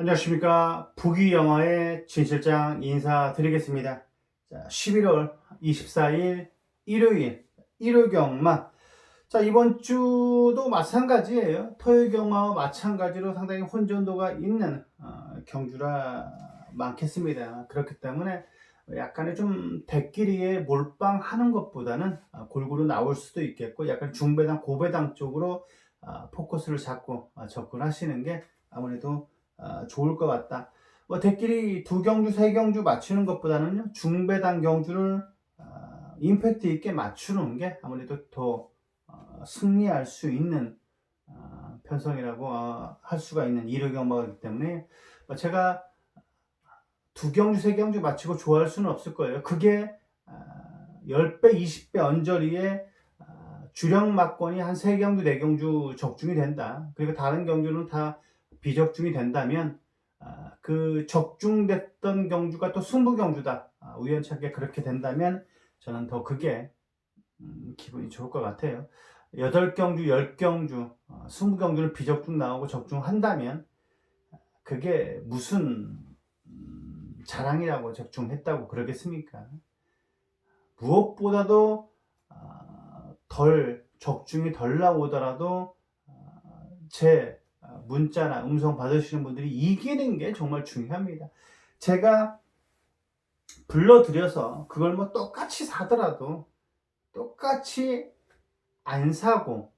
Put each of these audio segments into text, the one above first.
안녕하십니까. 부귀영화의 진실장 인사드리겠습니다. 자, 11월 24일 일요일, 일요경마. 자, 이번 주도 마찬가지예요. 토요경마와 마찬가지로 상당히 혼전도가 있는 어, 경주라 많겠습니다. 그렇기 때문에 약간의 좀 대끼리에 몰빵하는 것보다는 어, 골고루 나올 수도 있겠고 약간 중배당, 고배당 쪽으로 어, 포커스를 잡고 어, 접근하시는 게 아무래도 어, 좋을 것 같다. 뭐 대끼리 두 경주, 세 경주 맞추는 것보다는요 중배당 경주를 어, 임팩트 있게 맞추는 게 아무래도 더 어, 승리할 수 있는 어, 편성이라고 어, 할 수가 있는 이력 경마이기 때문에 뭐 제가 두 경주, 세 경주 맞추고 좋아할 수는 없을 거예요. 그게 어, 10배, 20배 언저리에 어, 주력 막권이 한세 경주, 네 경주 적중이 된다. 그리고 다른 경주는 다 비적중이 된다면 아, 그 적중됐던 경주가 또 승부 경주다. 아, 우연찮게 그렇게 된다면 저는 더 그게 음, 기분이 좋을 것 같아요. 8경주, 10경주, 어, 승부 경주를 비적중 나오고 적중한다면 그게 무슨 음, 자랑이라고 적중했다고 그러겠습니까? 무엇보다도 아, 덜 적중이 덜 나오더라도 아, 제 문자나 음성 받으시는 분들이 이기는 게 정말 중요합니다. 제가 불러드려서 그걸 뭐 똑같이 사더라도 똑같이 안 사고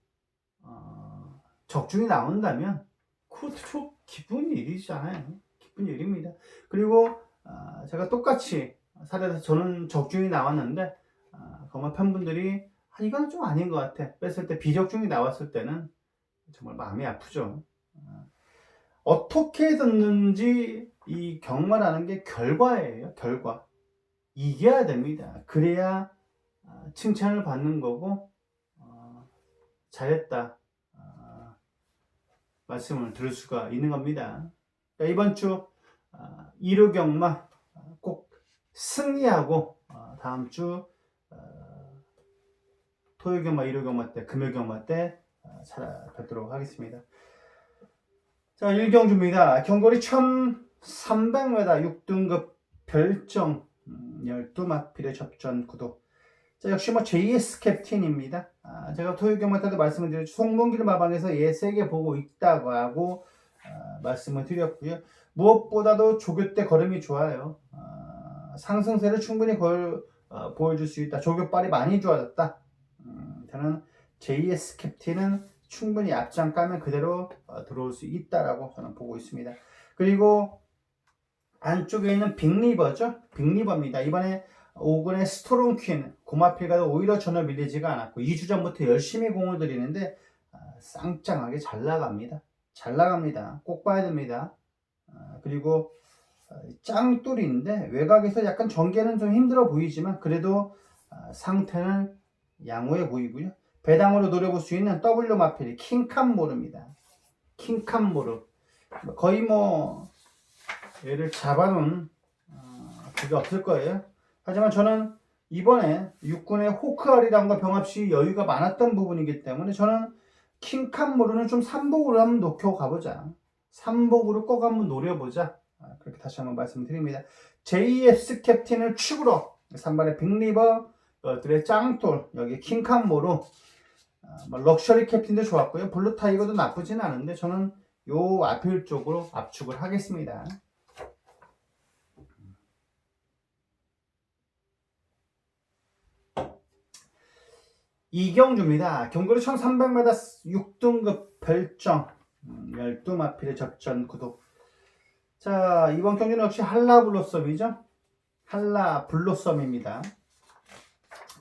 어, 적중이 나온다면 그것도 기쁜 일이잖아요. 기쁜 일입니다. 그리고 어, 제가 똑같이 사례에서 저는 적중이 나왔는데 어, 정말 팬분들이 아, 이건 좀 아닌 것 같아. 뺐을 때 비적중이 나왔을 때는 정말 마음이 아프죠. 어떻게 듣는지 이 경마라는 게 결과예요. 결과. 이겨야 됩니다. 그래야 아, 칭찬을 받는 거고 어, 잘했다 어, 말씀을 들을 수가 있는 겁니다. 자, 이번 주 어, 1호 경마 어, 꼭 승리하고 어, 다음 주 어, 토요 경마, 1호 경마 때, 금요 경마 때 어, 찾아뵙도록 하겠습니다. 자, 1경주입니다. 경거리 1300m 6등급 별정 음, 12마필의 접전 구도. 자, 역시 뭐 JS 캡틴입니다. 아, 제가 토요경마 때도 말씀을 드렸죠. 송문길 마방에서 얘 세게 보고 있다고 하고 아, 말씀을 드렸고요. 무엇보다도 조교 때 걸음이 좋아요. 아, 상승세를 충분히 걸, 어, 보여줄 수 있다. 조교빨이 많이 좋아졌다. 음, 저는 JS 캡틴은 충분히 앞장 까면 그대로 어, 들어올 수 있다라고 저는 보고 있습니다. 그리고 안쪽에 있는 빅리버죠. 빅리버입니다. 이번에 5군의 스토롱 퀸 고마필가도 오히려 전혀 밀리지가 않았고 2주 전부터 열심히 공을 들이는데 아, 쌍짱하게 잘 나갑니다. 잘 나갑니다. 꼭 봐야 됩니다. 아, 그리고 어, 짱돌인데 외곽에서 약간 전개는 좀 힘들어 보이지만 그래도 아, 상태는 양호해 보이고요. 배당으로 노려볼 수 있는 W 마필이 킹캄모르입니다. 킹캄모르. 거의 뭐 얘를 잡아놓은 어, 그게 없을 거예요. 하지만 저는 이번에 육군의 호크아리랑과 병합시 여유가 많았던 부분이기 때문에 저는 킹캄모르는 좀 삼복으로 한번 놓고 가보자. 삼복으로 꼭 한번 노려보자. 아, 그렇게 다시 한번 말씀드립니다. JS 캡틴을 축으로 3번의 빅리버, 들의 짱돌, 여기 킹캄모르 아, 뭐 럭셔리 캡틴도 좋았고요. 블루 타이거도 나쁘진 않은데 저는 요 앞필 쪽으로 압축을 하겠습니다. 이경주입니다. 경거리 1300m 6등급 별정 12마필의 접전 구독 자 이번 경기는 역시 한라 블로썸이죠. 한라 블로썸입니다.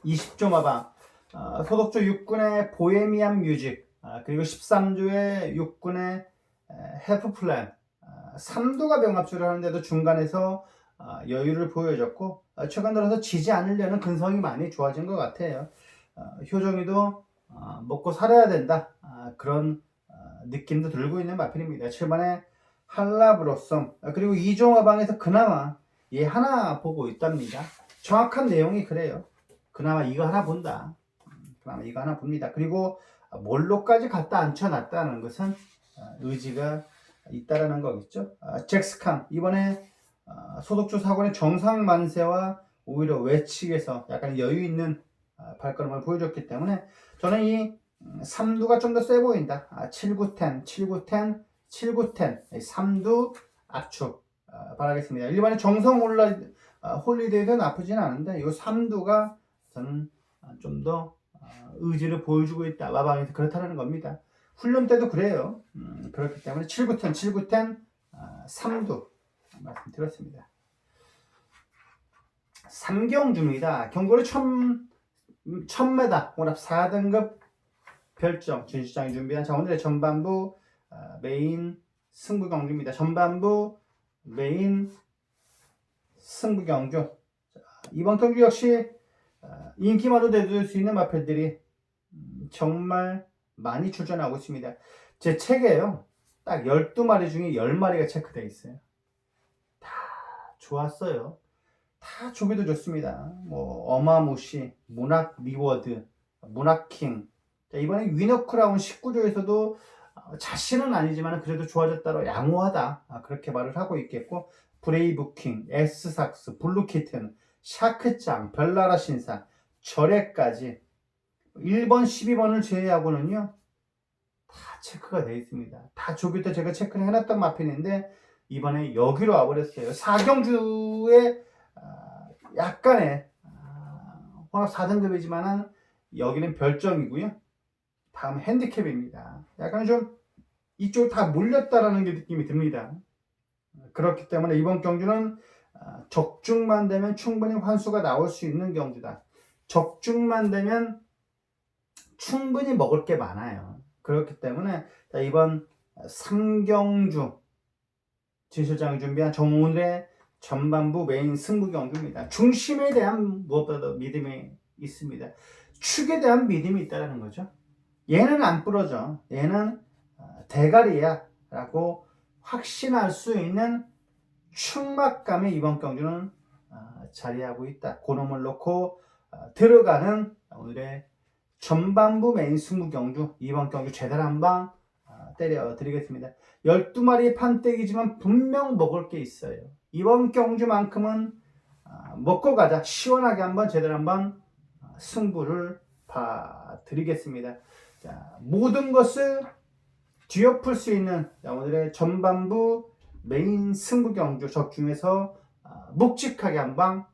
20조 마방 어, 소독조 6군의 보헤미안 뮤직 아, 그리고 13조의 6군의 헤프 플랜 3도가 병합주를 하는데도 중간에서 아, 여유를 보여줬고 아, 최근 들어서 지지 않으려는 근성이 많이 좋아진 것 같아요. 어, 효정이도 어, 먹고 살아야 된다 아, 그런 어, 느낌도 들고 있는 마필입니다. 7번에 한라브로썸 아, 그리고 이종화방에서 그나마 얘 하나 보고 있답니다. 정확한 내용이 그래요. 그나마 이거 하나 본다. 그나마 이거 하나 봅니다. 그리고 몰로까지 갖다 앉혀놨다는 것은 어, 의지가 있다라는 거겠죠. 아, 잭스칸 이번에 아, 소독주 사고의 정상 만세와 오히려 외측에서 약간 여유 있는 아, 발걸음을 보여줬기 때문에 저는 이 음, 3두가 좀 더 세 보인다. 아, 7910, 7910, 7910 3두 압축 아, 바라겠습니다. 일반의 정성 홀라, 아, 홀리데이도 나쁘진 않은데 이 3두가 저는 아, 좀더 아, 의지를 보여주고 있다. 마방에서 그렇다는 겁니다. 훈련 때도 그래요. 음, 그렇기 때문에 7910, 7910, 아, 3두 말씀드렸습니다. 삼경주입니다. 경고를 1000, 1000m 혼합 4등급 별점 준시장이 준비한 자 오늘의 전반부 아, 메인 승부 경주입니다. 전반부 메인 승부 경주 자, 이번 경주 역시 아, 인기만도 내줄 수 있는 마필들이 음, 정말 많이 출전하고 있습니다. 제 책에요. 딱 12마리 중에 10마리가 체크되어 있어요. 다 좋았어요. 다 조기도 좋습니다. 뭐 어마무시, 문학 리워드, 문학킹. 자, 이번에 위너 크라운 19조에서도 어, 자신은 아니지만 그래도 좋아졌다로 양호하다. 아, 그렇게 말을 하고 있겠고 브레이브킹, 에스삭스, 블루키튼, 샤크짱, 별나라 신사, 절에까지 1번, 12번을 제외하고는요. 다 체크가 되어 있습니다. 다 조기 때 제가 체크를 해놨던 마핀인데 이번에 여기로 와버렸어요. 사경주의 아, 약간의 아, 혼합 4등급이지만은 여기는 별점이고요. 다음 핸디캡입니다. 약간 좀 이쪽 다 몰렸다라는 게 느낌이 듭니다. 그렇기 때문에 이번 경주는 아, 적중만 되면 충분히 환수가 나올 수 있는 경주다. 적중만 되면 충분히 먹을 게 많아요. 그렇기 때문에 자, 이번 삼경주 진실장이 준비한 정오늘의 전반부 메인 승부 경주입니다. 중심에 대한 무엇보다도 믿음이 있습니다. 축에 대한 믿음이 있다는 거죠. 얘는 안 부러져. 얘는 어, 대가리야. 라고 확신할 수 있는 충막감에 이번 경주는 어, 자리하고 있다. 그놈을 놓고 어, 들어가는 오늘의 전반부 메인 승부 경주 이번 경주 제대로 한방 때려 드리겠습니다. 12마리 판때기지만 분명 먹을 게 있어요. 이번 경주만큼은 아, 먹고 가자. 시원하게 한번 제대로 한번 아, 승부를 봐 드리겠습니다. 자, 모든 것을 뒤엎을 수 있는 자, 오늘의 전반부 메인 승부 경주 적 중에서 아, 묵직하게 한방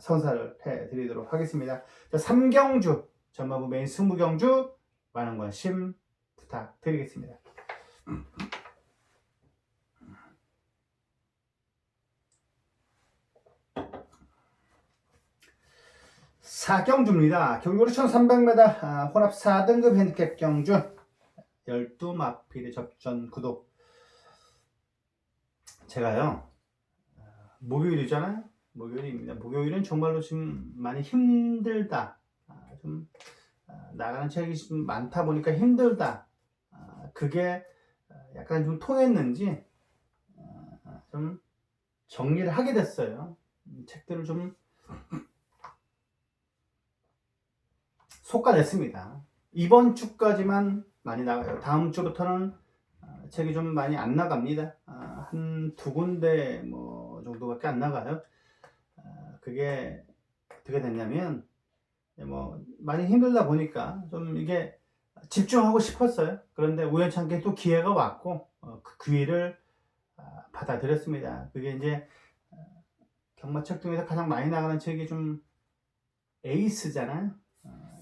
선사를 해드리도록 하겠습니다. 자, 3경주 전반부 메인 승부 경주 많은 관심 부탁드리겠습니다. 사경주입니다. 경주로 1300m 아, 혼합 4등급 핸디캡 경주 12마필의 접전 구독 제가요 아, 목요일이잖아요 목요일입니다 목요일은 정말로 지금 많이 힘들다 아, 좀 아, 나가는 책이 좀 많다 보니까 힘들다 아, 그게 약간 좀 통했는지 아, 좀 정리를 하게 됐어요 음, 책들을 좀 속가냈습니다. 이번 주까지만 많이 나가요. 다음 주부터는 어, 책이 좀 많이 안 나갑니다. 아, 한두 군데 뭐 정도밖에 안 나가요. 아, 그게 어떻게 됐냐면 뭐 많이 힘들다 보니까 좀 이게 집중하고 싶었어요. 그런데 우연찮게 또 기회가 왔고 어, 그 기회를 아, 받아들였습니다. 그게 이제 어, 경마책 중에서 가장 많이 나가는 책이 좀 에이스잖아요.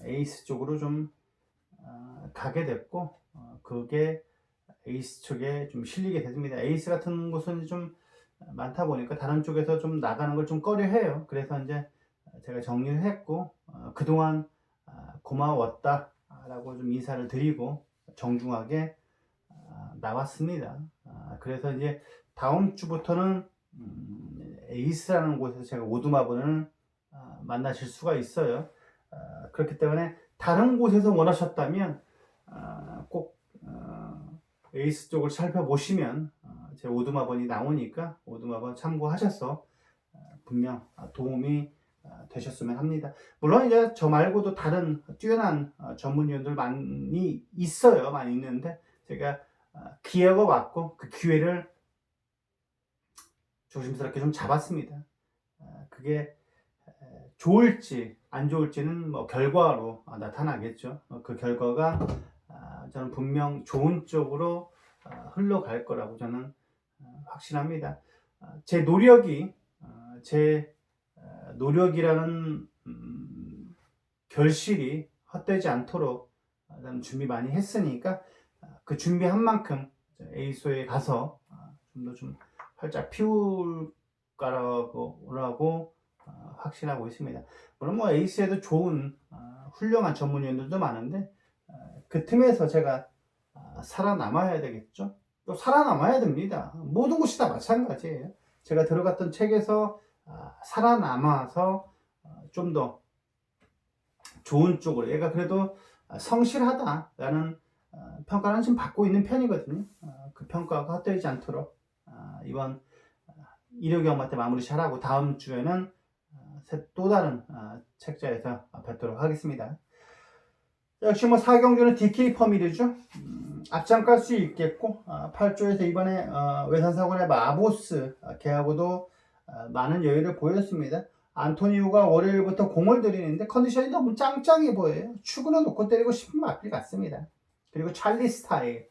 에이스 쪽으로 좀 어, 가게 됐고 어, 그게 에이스 쪽에 좀 실리게 됐습니다. 에이스 같은 곳은 좀 많다 보니까 다른 쪽에서 좀 나가는 걸 좀 꺼려해요. 그래서 이제 제가 정리를 했고 어, 그동안 아, 고마웠다라고 좀 인사를 드리고 정중하게 아, 나왔습니다. 아, 그래서 이제 다음 주부터는 음, 에이스라는 곳에서 제가 오두마분을 만나실 수가 있어요. 어, 그렇기 때문에 다른 곳에서 원하셨다면 어, 꼭 어, 에이스 쪽을 살펴보시면 제 오두마번이 나오니까 오두마번 참고하셔서 분명 도움이 되셨으면 합니다. 물론 이제 저 말고도 다른 뛰어난 전문위원들 많이 있어요. 많이 있는데 제가 아, 기회가 왔고 그 기회를 조심스럽게 좀 잡았습니다. 아, 그게 에, 좋을지 안 좋을지는 뭐 결과로 아, 나타나겠죠. 어, 그 결과가 아, 저는 분명 좋은 쪽으로 아, 흘러갈 거라고 저는 어, 확신합니다. 아, 제 노력이 아, 제 어, 노력이라는 음, 결실이 헛되지 않도록 준비 많이 했으니까 아, 그 준비한 만큼 에이소에 가서 좀 더좀 활짝 피울 거라고 어, 확신하고 있습니다. 물론 뭐 에이스에도 좋은 어, 훌륭한 전문위원들도 많은데 어, 그 틈에서 제가 어, 살아남아야 되겠죠. 또 살아남아야 됩니다. 모든 곳이 다 마찬가지예요. 제가 들어갔던 책에서 어, 살아남아서 어, 좀더 좋은 쪽으로 얘가 그래도 어, 성실하다라는 어, 평가는 지금 받고 있는 편이거든요. 어, 그 평가가 헛되지 않도록 어, 이번 어, 일요경마 때 마무리 잘하고 다음 주에는 또 다른 어, 책자에서 뵙도록 하겠습니다. 역시 뭐 사경주는 DK 퍼밀이죠. 음, 앞장갈 수 있겠고 어, 8조에서 이번에 어, 외산사고의 마보스 어, 걔하고도 어, 많은 여유를 보였습니다. 안토니우가 월요일부터 공을 들이는데 컨디션이 너무 짱짱해 보여요. 축구는 놓고 때리고 싶은 맛이 같습니다. 그리고 찰리 스타일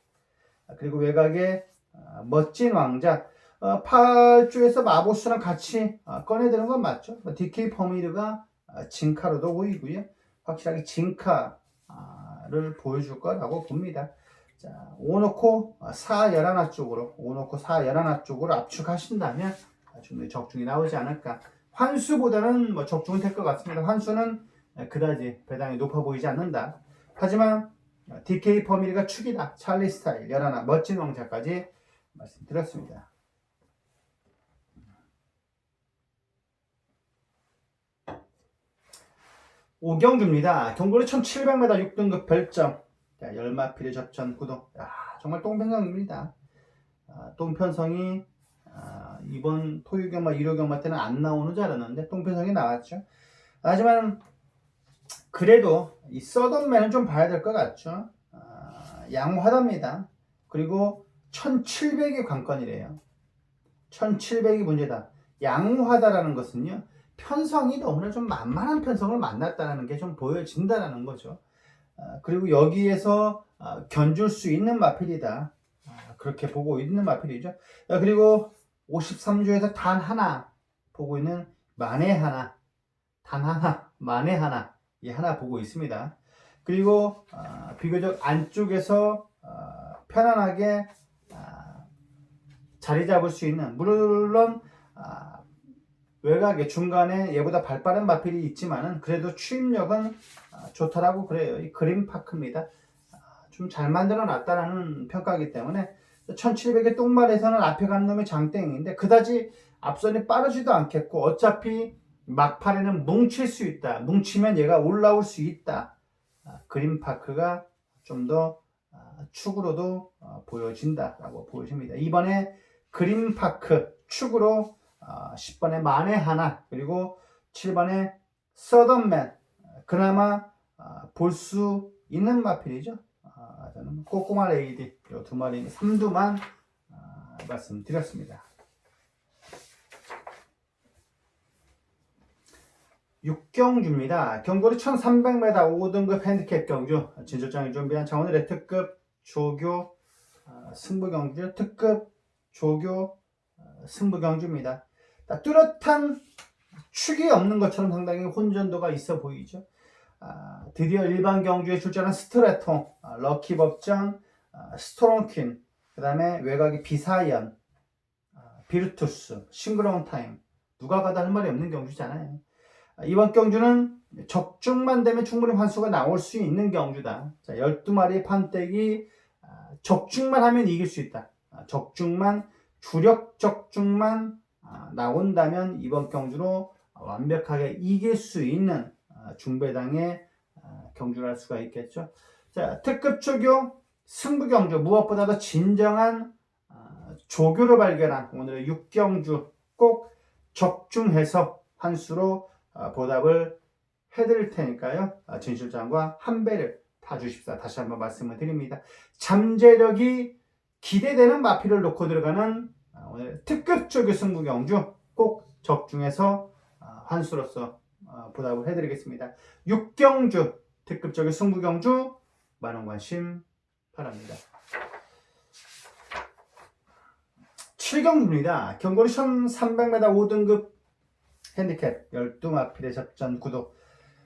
아, 그리고 외곽에 어, 멋진 왕자 어, 8주에서 마보스랑 같이 어, 꺼내드는 건 맞죠. 뭐 DK 퍼미드가 어, 진카로도 보이고요. 확실하게 진카 를 보여줄 거라고 봅니다. 자, 오놓고 4, 11화 쪽으로 오놓고 4, 11화 쪽으로 압축하신다면 충분히 적중이 나오지 않을까. 환수보다는 뭐 적중은 될 것 같습니다. 환수는 그다지 배당이 높아 보이지 않는다. 하지만 DK 퍼미리가 축이다. 찰리 스타일, 11화, 멋진 왕자까지 말씀드렸습니다. 오경주입니다. 경고를 1700m 6등급 별점. 자, 열마필의 접전 구독. 야, 정말 똥편성입니다. 아, 똥편성이 아, 이번 토유경마, 일요경마 때는 안 나오는 줄 알았는데 똥편성이 나왔죠. 하지만 그래도 이 서던맨은 좀 봐야 될 것 같죠. 아, 양화답니다. 그리고 1700이 관건이래요. 1700이 문제다. 양화다라는 것은요. 편성이 너무나 좀 만만한 편성을 만났다는 게 좀 보여진다라는 거죠. 아, 그리고 여기에서 아, 견줄 수 있는 마필이다. 아, 그렇게 보고 있는 마필이죠. 아, 그리고 53주에서 단 하나 보고 있는 만에 하나, 단 하나, 만에 하나, 이 하나 보고 있습니다. 그리고 아, 비교적 안쪽에서 아, 편안하게 아, 자리 잡을 수 있는 물론 아, 외곽에 중간에 얘보다 발 빠른 마필이 있지만은 그래도 추임력은 아, 좋다라고 그래요. 이 그린 파크입니다. 아, 좀잘 만들어 놨다라는 평가이기 때문에 1700의 똥말에서는 앞에 간 놈이 장땡인데 그다지 앞선이 빠르지도 않겠고 어차피 막판에는 뭉칠 수 있다. 뭉치면 얘가 올라올 수 있다. 아, 그린 파크가 좀더 아, 축으로도 어, 보여진다라고 보여집니다. 이번에 그린 파크 축으로 아, 10번에 만에 하나 그리고 7번에 서던맨 그나마 아, 볼수 있는 마필이죠. 아, 저는 꼬꼬마 레이디 이두 마리 3두만 아, 말씀드렸습니다. 육경주입니다. 경고리 1300m 5등급 핸디캡 경주 진출장이 준비한 창원의 특급 조교 아, 승부 경주 특급 조교 아, 승부 경주입니다. 자, 뚜렷한 축이 없는 것처럼 상당히 혼전도가 있어 보이죠. 아, 드디어 일반 경주에 출전한 스트레통, 아, 럭키 법전, 아, 스토론퀸, 그 다음에 외곽이 비사이언, 아, 비르투스, 싱그러운 타임 누가 가도 할 말이 없는 경주잖아요. 아, 이번 경주는 적중만 되면 충분히 환수가 나올 수 있는 경주다. 자, 12마리 판때기 아, 적중만 하면 이길 수 있다. 아, 적중만 주력 적중만 아, 나온다면 이번 경주로 완벽하게 이길 수 있는 아, 중배당의 아, 경주를 할 수가 있겠죠. 자, 특급 조교 승부 경주 무엇보다도 진정한 아, 조교를 발견한 오늘의 육경주 꼭 적중해서 환수로 아, 보답을 해드릴 테니까요. 아, 진 실장과 한 배를 타주십사 다시 한번 말씀을 드립니다. 잠재력이 기대되는 마피를 놓고 들어가는 아, 오늘 특급 조교 승부 경주 꼭 적중해서 아, 환수로서 아, 보답을 해드리겠습니다. 6경주 특급 조교 승부 경주 많은 관심 바랍니다. 7경주입니다. 경거리 1300m 5등급 핸디캡 12마필의 접전 구도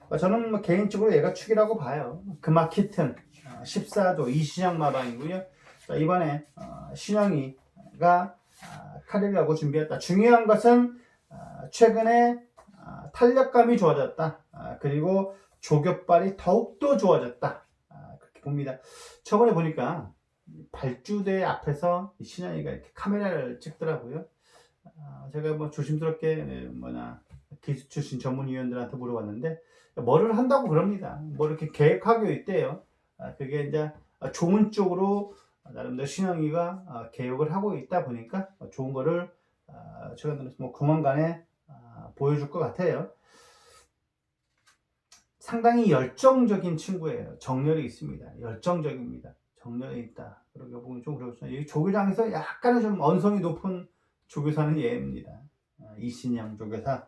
어, 저는 뭐 개인적으로 얘가 축이라고 봐요. 금마키 튼 14도 이신영 마방이고요. 자, 이번에 어, 신영이가 아, 카리라고 준비했다. 중요한 것은 아, 최근에 아, 탄력감이 좋아졌다. 아, 그리고 조격발이 더욱더 좋아졌다. 아, 그렇게 봅니다. 저번에 보니까 발주대 앞에서 이 신영이가 이렇게 카메라를 찍더라고요. 아, 제가 뭐 조심스럽게 네, 뭐나 기술 출신 전문위원들한테 물어봤는데 뭐를 한다고 그럽니다. 뭐 이렇게 계획하고 있대요. 아, 그게 이제 좋은 쪽으로 나름대로 신영이가 아, 개혁을 하고 있다 보니까 좋은 거를 아, 제가 뭐 조만간에 아, 보여줄 것 같아요. 상당히 열정적인 친구예요. 정열이 있습니다. 열정적입니다. 정열이 있다. 그러게 보면 좀 그렇습니다. 이 조교장에서 약간은 좀 언성이 높은 조교사는 얘입니다. 아, 이신영 조교사.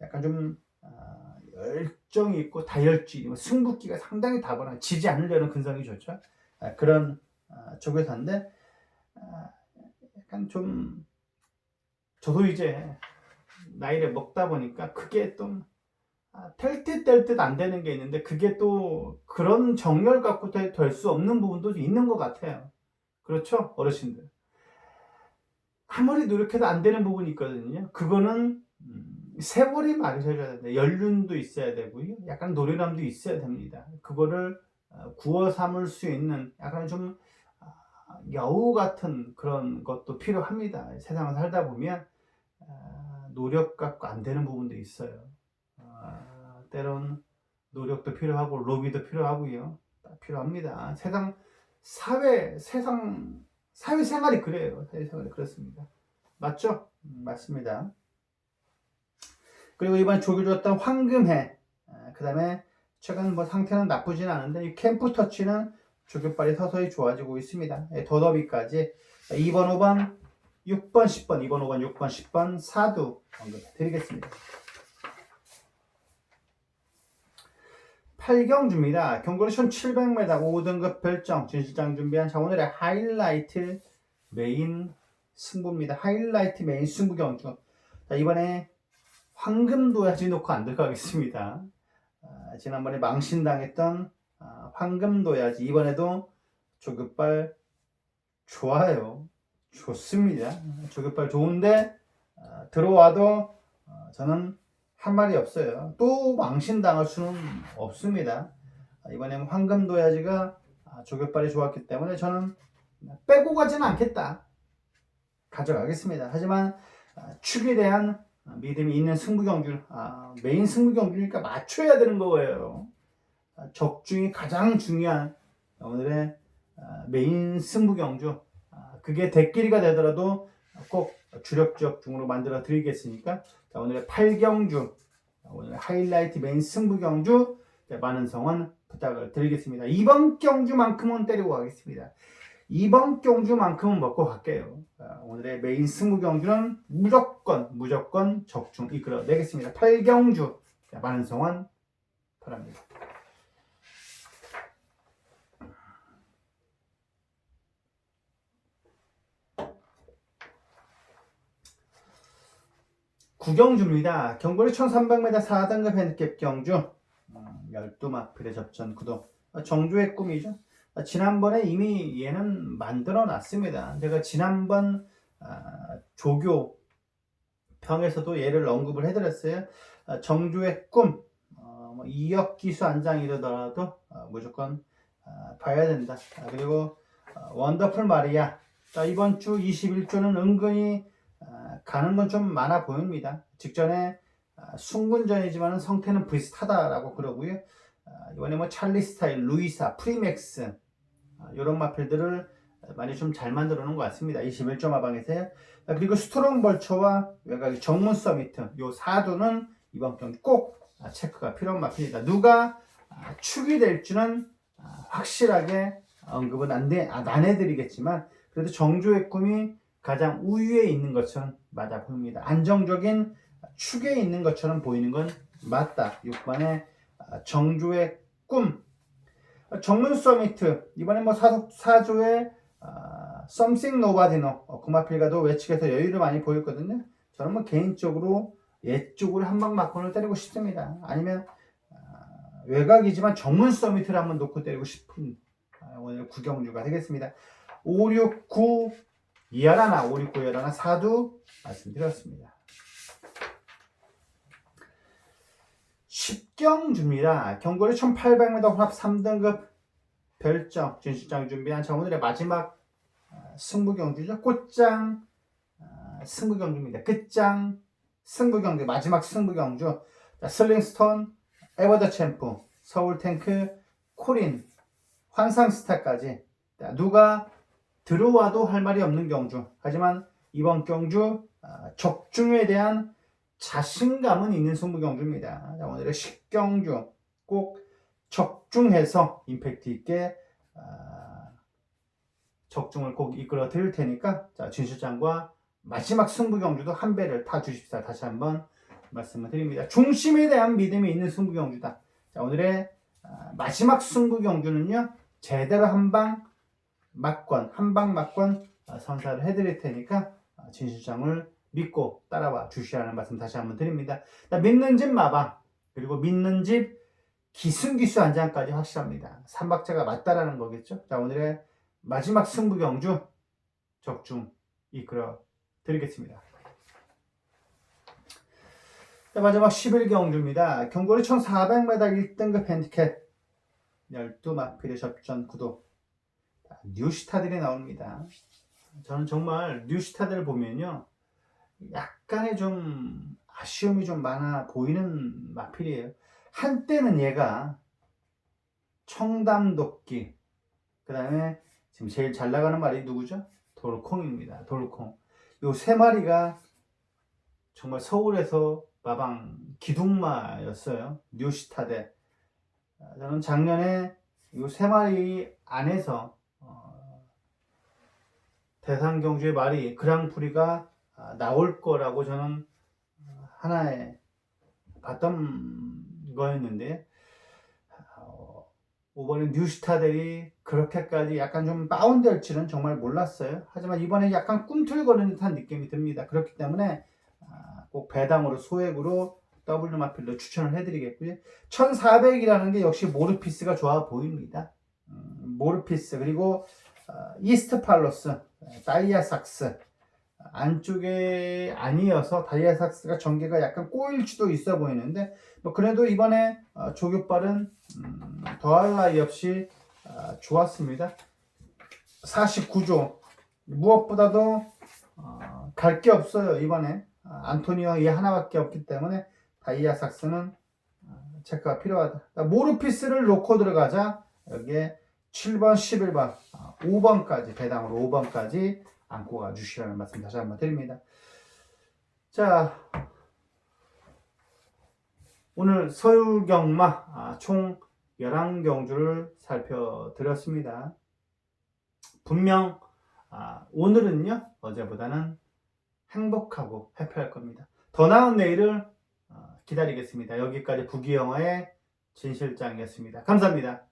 약간 좀 아, 열정이 있고 다혈질, 뭐 승부기가 상당히 다분한 지지 않으려는 근성이 좋죠. 아, 그런 아, 조교사인데 아, 약간 좀 저도 이제 나이를 먹다 보니까 그게 좀 될 듯 될 듯 안 되는 게 있는데 그게 또 그런 정열 갖고 될 수 없는 부분도 있는 것 같아요. 그렇죠? 어르신들. 아무리 노력해도 안 되는 부분이 있거든요. 그거는 음, 세월이 말해줘야 된다. 연륜도 있어야 되고요. 약간 노련함도 있어야 됩니다. 그거를 어, 구워 삼을 수 있는 약간 좀 아, 여우 같은 그런 것도 필요합니다. 세상을 살다 보면 아, 노력 갖고 안 되는 부분도 있어요. 아, 때론 노력도 필요하고 로비도 필요하고요. 필요합니다. 세상 사회 세상 사회 생활이 그래요. 사회 생활이 그렇습니다. 맞죠? 음, 맞습니다. 그리고 이번 조교 줬던 황금해, 그 다음에 최근 뭐 상태는 나쁘진 않은데 이 캠프 터치는 조교빨이 서서히 좋아지고 있습니다. 예, 더더비까지 2번, 5번, 6번, 10번, 2번, 5번, 6번, 10번 사두 언급해 드리겠습니다. 8경주입니다. 경거리 1700m 5등급 별정 진실장 준비한 자 오늘의 하이라이트 메인 승부입니다. 하이라이트 메인 승부 경주. 자 이번에 황금도야지 놓고 안 들어가겠습니다. 아, 지난번에 망신당했던 아, 황금도야지 이번에도 조급발 좋아요. 좋습니다. 조급발 좋은데 아, 들어와도 아, 저는 한 말이 없어요. 또 망신당할 수는 없습니다. 아, 이번에 황금도야지가 아, 조격발이 좋았기 때문에 저는 빼고 가지는 않겠다. 가져가겠습니다. 하지만 아, 축에 대한 믿음이 있는 승부경주, 메인 승부경주니까 맞춰야 되는 거예요. 적중이 가장 중요한 오늘의 메인 승부 경주. 그게 대끼리가 되더라도 꼭 주력적 중으로 만들어 드리겠으니까 자, 오늘의 8경주 오늘 하이라이트 메인 승부 경주 많은 성원 부탁을 드리겠습니다. 이번 경주만큼은 때리고 가겠습니다. 이번 경주만큼은 먹고 갈게요. 오늘의 메인 승부 경주는 무조건 무조건 적중 이끌어 내겠습니다. 8경주 많은 성원 바랍니다. 구경주입니다. 경거리 1300m 4등급 핸디캡 경주 12마 필의 접전 구도 정주의 꿈이죠. 지난번에 이미 얘는 만들어 놨습니다. 제가 지난번 조교 평에서도 얘를 언급을 해드렸어요. 정주의 꿈 2억 뭐 기수 안장 이르더라도 무조건 봐야 된다. 그리고 원더풀 마리아 이번 주 21조는 은근히 가는 건 좀 많아 보입니다. 직전에 아, 순군전이지만 성태는 비슷하다라고 그러고요. 아, 이번에 뭐 찰리 스타일, 루이사, 프리맥스 이런 아, 마필들을 많이 좀 잘 만들어 놓은 것 같습니다. 21점 하방에서요. 그리고 스트롱 벌처와 외곽 정문 서미트 요 사두는 이번 경기 꼭 체크가 필요한 마필입니다. 누가 축이 될지는 확실하게 언급은 안, 돼, 안 해드리겠지만 그래도 정조의 꿈이 가장 우위에 있는 것처럼 맞아 보입니다. 안정적인 축에 있는 것처럼 보이는 건 맞다. 6번에 정조의 꿈. 정문 서미트. 이번에 뭐 사, 사조의 아, something nobody know. 어, 구마필가도 외측에서 여유를 많이 보였거든요. 저는 뭐 개인적으로 예쪽으로 한 방 막건을 때리고 싶습니다. 아니면 아, 외곽이지만 정문 서미트를 한번 놓고 때리고 싶은 아, 오늘 구경주가 되겠습니다. 5, 6, 9 이하라나 5, 6, 9 이하라나 사두 말씀드렸습니다. 십경주입니다. 경고리 1800m 혼합 3등급 별정 진실장 준비한 자 오늘의 마지막 아, 승부경주죠. 꽃장 아, 승부경주입니다. 끝장 승부경주 마지막 승부경주 자, 슬링스톤 에버더 챔프 서울탱크 코린 환상스타까지 자, 누가 들어와도 할 말이 없는 경주 하지만 이번 경주 아, 적중에 대한 자신감은 있는 승부경주입니다. 자, 오늘의 식경주 꼭 적중해서 임팩트 있게 아, 적중을 꼭 이끌어 드릴 테니까 자, 진 실장과 마지막 승부경주도 한 배를 타 주십사 다시 한번 말씀을 드립니다. 중심에 대한 믿음이 있는 승부경주다. 자, 오늘의 아, 마지막 승부경주는요 제대로 한방 막권 한방 막권 아, 선사를 해드릴 테니까 아, 진 실장을 믿고 따라와 주시라는 말씀 다시 한번 드립니다. 자, 믿는 집 마방 그리고 믿는 집 기승기수 한 장까지 확실합니다. 삼박자가 맞다라는 거겠죠. 자 오늘의 마지막 승부 경주 적중 이끌어 드리겠습니다. 자 마지막 11경주입니다. 경고리 1400m 1등급 핸디캡 12마필의 접전 구도 자, 뉴스타들이 나옵니다. 저는 정말 뉴스타들을 보면요. 약간의 좀 아쉬움이 좀 많아 보이는 마필이에요. 한때는 얘가 청담도끼 그 다음에 지금 제일 잘 나가는 말이 누구죠? 돌콩입니다. 돌콩. 요 세 마리가 정말 서울에서 마방 기둥마였어요. 뉴시타대. 저는 작년에 요 세 마리 안에서 어, 대상 경주의 말이 그랑프리가 아, 나올 거라고 저는 하나의 봤던 거였는데 어, 이번에 뉴스타들이 그렇게까지 약간 좀 다운될지는 정말 몰랐어요. 하지만 이번에 약간 꿈틀거리는 듯한 느낌이 듭니다. 그렇기 때문에 아, 꼭 배당으로 소액으로 W 마필로 추천을 해드리겠고요. 1400이라는 게 역시 모르피스가 좋아 보입니다. 음, 모르피스 그리고 어, 이스트 팔로스, 다이아삭스 안쪽에 아니어서 다이아삭스가 전개가 약간 꼬일 수도 있어 보이는데 뭐 그래도 이번에 어, 조교발은 음, 더할 나위 없이 어, 좋았습니다. 49조 무엇보다도 어, 갈게 없어요 이번에 어, 안토니오 이 하나밖에 없기 때문에 다이아삭스는 어, 체크가 필요하다. 그러니까 모르피스를 놓고 들어가자 여기에 7번, 11번, 5번까지 배당으로 5번까지 안고 가 주시라는 말씀 다시 한번 드립니다. 자, 오늘 서울경마 아, 총 11경주를 살펴드렸습니다. 분명 아, 오늘은요 어제보다는 행복하고 해피할 겁니다. 더 나은 내일을 어, 기다리겠습니다. 여기까지 부기영화의 진실장이었습니다. 감사합니다.